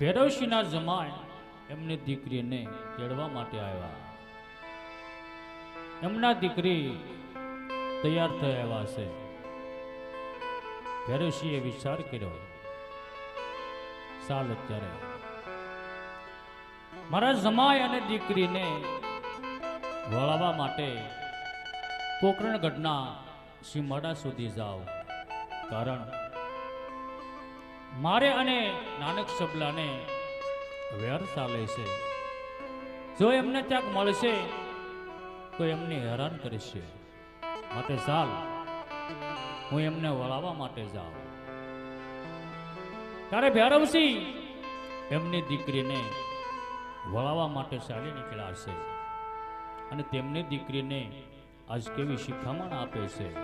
ભૈરવસિંહના જમાય એમની દીકરીને તેડવા માટે આવ્યા. એમના દીકરી તૈયાર થઈ આવ્યા છે. ભૈરવસિંહે વિચાર કર્યો, સાલ અત્યારે. મારા જમાય અને દીકરીને વળાવવા માટે પોકરણગઢના સીમાડા સુધી જાઓ. કારણ મારે અને નાનક સબલાને વેર ચાલે છે. જો એમને ક્યાંક મળશે, તો એમને હેરાન કરશે. માટે ચાલ, હું એમને વળાવવા માટે જાઉં. ત્યારે ભૈરવસિંહ એમની દીકરીને વળાવવા માટે ચાલી નીકળ્યા છે. અને તેમની દીકરીને આજ કેવી શિખામણ આપે છે.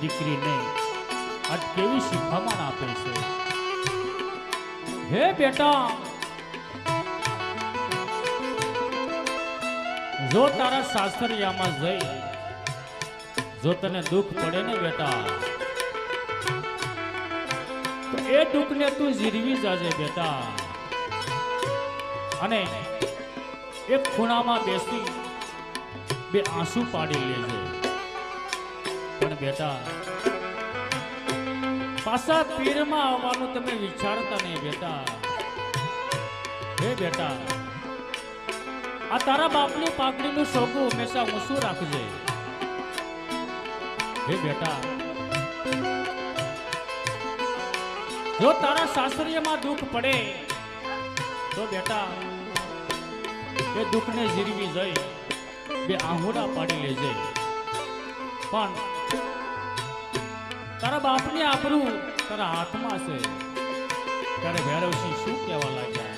દીકરીને આજ કેવી શિખામણ આપે છે? હે બેટા! જો તારા સાસરિયામાં જઈ, જો તને દુઃખ પડે ને બેટા, તો એ દુઃખને તું જીરવી જાજે બેટા. અને એક ખૂણામાં બેસી બે આંસુ પાડી લેજે. પણ બેટા પાછા પીરમાં આવવાનું તમે વિચારતા નહીં બેટા. હે બેટા, આ તારા બાપની પાકડીનું શોખું હંમેશા ઊંચું રાખજે. હે બેટા, જો તારા સાસરીયમાં દુઃખ પડે, તો બેટા, એ દુઃખને જીરવી જઈ, બે આહુડા પાડી લેજે. પણ તારા બાપની આપણું તારા હાથમાં છે. ત્યારે ભૈરવસિંહ શું કહેવા લાગ્યા?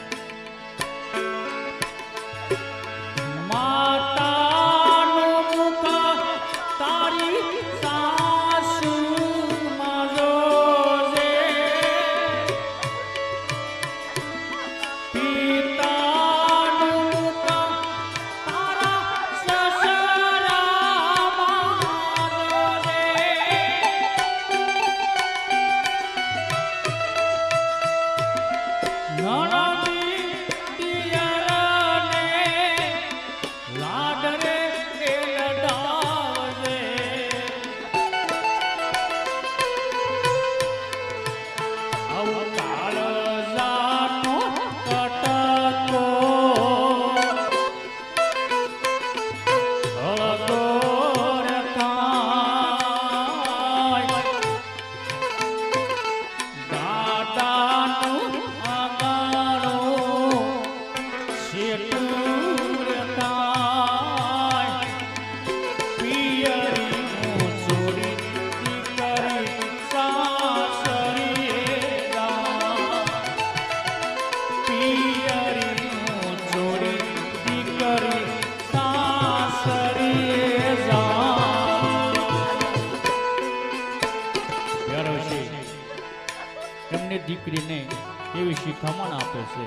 એવી શિખામણ આપે છે.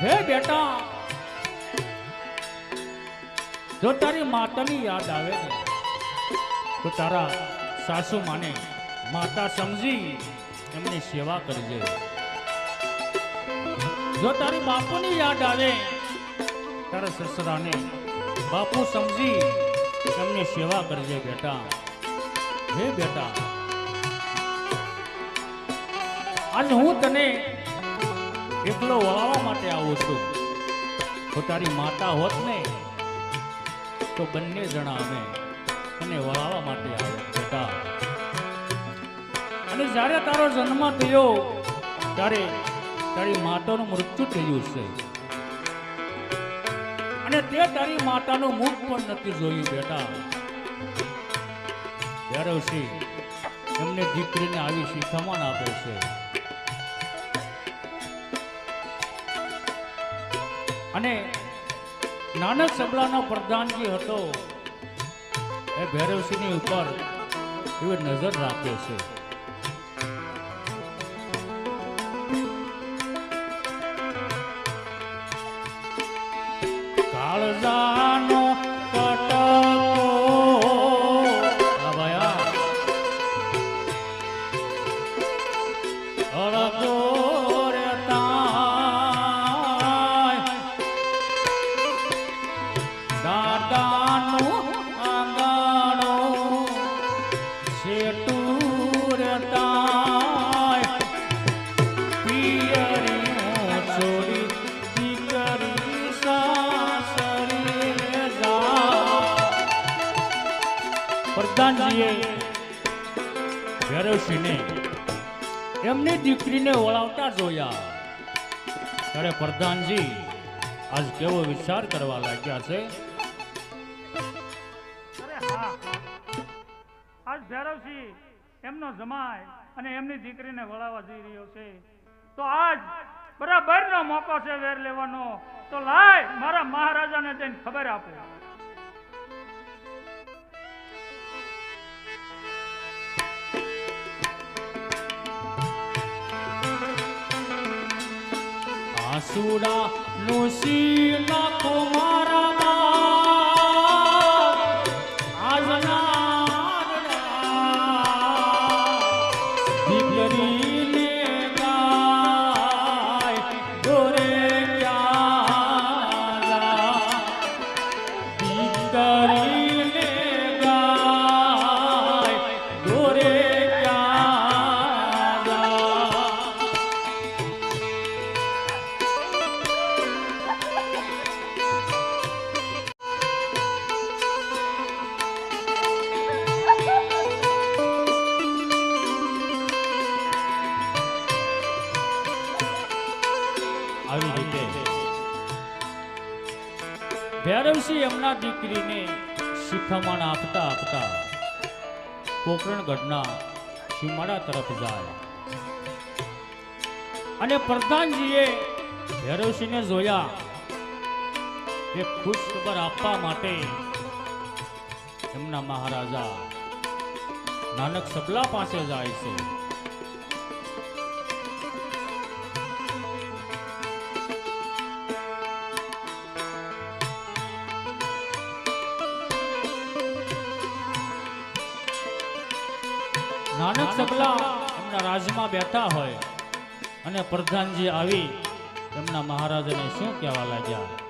હે બેટા! જો તારી માતાની યાદ આવે ને, તો તારા સાસુ માને માતા સમજી એમની સેવા કરજે. જો તારી બાપુની યાદ આવે, તારા સસરાને બાપુ સમજી એમની સેવા કરજે બેટા. હે બેટા! આજ હું તને એકલો વળાવવા માટે આવું છું. તો તારી માતા હોત ને, તો બંને જણા અમે તને વળાવવા માટે આવ્યા અને જ્યારે તારો જન્મ થયો, ત્યારે તારી માતાનું મૃત્યુ થયું છે. અને તે તારી માતાનું મુખ પણ નથી જોયું બેટા. ત્યારે એમને દીકરીને આવી શિખામણ આપે છે. અને નાના સબલાનો પ્રધાનજી હતો એ ભૈરવસિંહની ઉપર એવી નજર રાખે છે. કાળજાનો એમની દીકરીને વળાવતા જોયા. ત્યારે પ્રધાનજી આજ કેવો વિચાર કરવા લાગ્યા છે? આજ ભૈરવસિંહ એમનો જમાય અને એમની દીકરીને વળાવવા જઈ રહ્યો છે. તો આજ બરાબરનો મોકો છે વેર લેવાનો. તો લાય, મારા મહારાજાને જઈને ખબર આપો. આસુડા નુસી નાખો મારા ભૈરવસિંહ એમના દીકરીને. શિખામણ આપતા આપતા કોકરણગઢના સીમાડા તરફ જાય. અને પ્રધાનજીએ ભૈરવસિંહને જોયા એ ખુશ ખબર આપવા માટે એમના મહારાજા નાનક સબલા પાસે જાય છે. નાનક સબલા એમના રાજમાં બેઠા હોય અને પ્રધાનજી આવી એમના મહારાજને શું કહેવા લાગ્યા?